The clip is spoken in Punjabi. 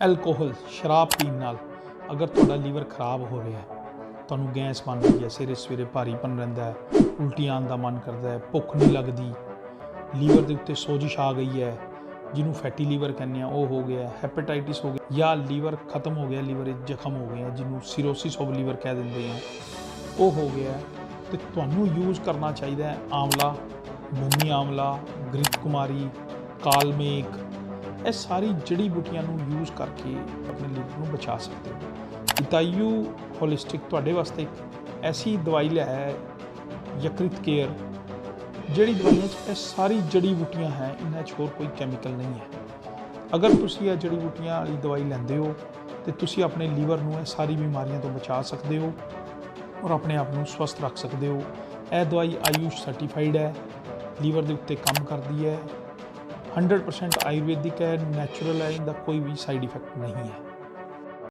ਐਲਕੋਹਲ ਸ਼ਰਾਬ ਪੀਣ ਨਾਲ ਅਗਰ ਤੁਹਾਡਾ ਲੀਵਰ ਖਰਾਬ ਹੋ ਰਿਹਾ ਹੈ ਤੁਹਾਨੂੰ ਗੈਸ ਬਣ ਰਹੀ ਹੈ ਸਵੇਰੇ ਸਵੇਰੇ ਭਾਰੀਪਨ ਰਹਿੰਦਾ ਹੈ ਉਲਟੀਆਂ ਆਉਣ ਦਾ ਮਨ ਕਰਦਾ ਹੈ ਭੁੱਖ ਨਹੀਂ ਲੱਗਦੀ ਲੀਵਰ ਦੇ ਉੱਤੇ ਸੋਜਿਸ਼ ਆ ਗਈ ਹੈ ਜਿਹਨੂੰ ਫੈਟੀ ਲੀਵਰ ਕਹਿੰਦੇ ਆ ਉਹ ਹੋ ਗਿਆ ਹੈਪੇਟਾਈਟਿਸ ਹੋ ਗਿਆ ਜਾਂ ਲੀਵਰ ਖਤਮ ਹੋ ਗਿਆ ਲੀਵਰ ਵਿੱਚ ਜ਼ਖਮ ਹੋ ਗਏ ਜਿਹਨੂੰ ਸਿਰੋਸਿਸ ਆਫ ਲੀਵਰ ਕਹਿ ਦਿੰਦੇ ਆ ਉਹ ਹੋ ਗਿਆ ਹੈ, ਤੇ ਤੁਹਾਨੂੰ ਯੂਜ਼ ਕਰਨਾ ਚਾਹੀਦਾ ਹੈ ਆਮਲਾ ਮੂੰਗੀ ਆਮਲਾ ਗ੍ਰਿਤ ਕੁਮਾਰੀ ਕਾਲਮੇਕ ਇਹ ਸਾਰੀ ਜੜੀ ਬੂਟੀਆਂ ਨੂੰ ਯੂਜ਼ ਕਰਕੇ ਆਪਣੇ ਲੀਵਰ ਨੂੰ ਬਚਾ ਸਕਦੇ ਹੋ। ਇਤਾਯੂ ਹੋਲਿਸਟਿਕ ਤੁਹਾਡੇ ਵਾਸਤੇ ਇੱਕ ਐਸੀ ਦਵਾਈ ਲੈ ਹੈ, ਯਕ੍ਰਿਤ ਕੇਅਰ। ਜਿਹੜੀ ਦਵਾਈਆਂ 'ਚ ਇਹ ਸਾਰੀ ਜੜੀ ਬੂਟੀਆਂ ਹੈ, ਇਹਨਾਂ 'ਚ ਹੋਰ ਕੋਈ ਕੈਮੀਕਲ ਨਹੀਂ ਹੈ। ਅਗਰ ਤੁਸੀਂ ਇਹ ਜੜੀ ਬੂਟੀਆਂ ਵਾਲੀ ਦਵਾਈ ਲੈਂਦੇ ਹੋ, ਤੇ ਤੁਸੀਂ ਆਪਣੇ ਲੀਵਰ ਨੂੰ ਇਹ ਸਾਰੀ ਬਿਮਾਰੀਆਂ ਤੋਂ ਬਚਾ ਸਕਦੇ ਹੋ ਔਰ ਆਪਣੇ ਆਪ ਨੂੰ ਸਵਸਥ ਰੱਖ ਸਕਦੇ ਹੋ। ਇਹ ਦਵਾਈ ਆਯੂਸ਼ ਸਰਟੀਫਾਈਡ ਹੈ, ਲੀਵਰ ਦੇ ਉੱਤੇ ਕੰਮ ਕਰਦੀ ਹੈ। 100% ਆਯੁਰਵੈਦਿਕ ਹੈ ਨੈਚੁਰਲ ਹੈ ਇਹਦਾ ਕੋਈ ਵੀ ਸਾਈਡ ਇਫੈਕਟ ਨਹੀਂ ਹੈ।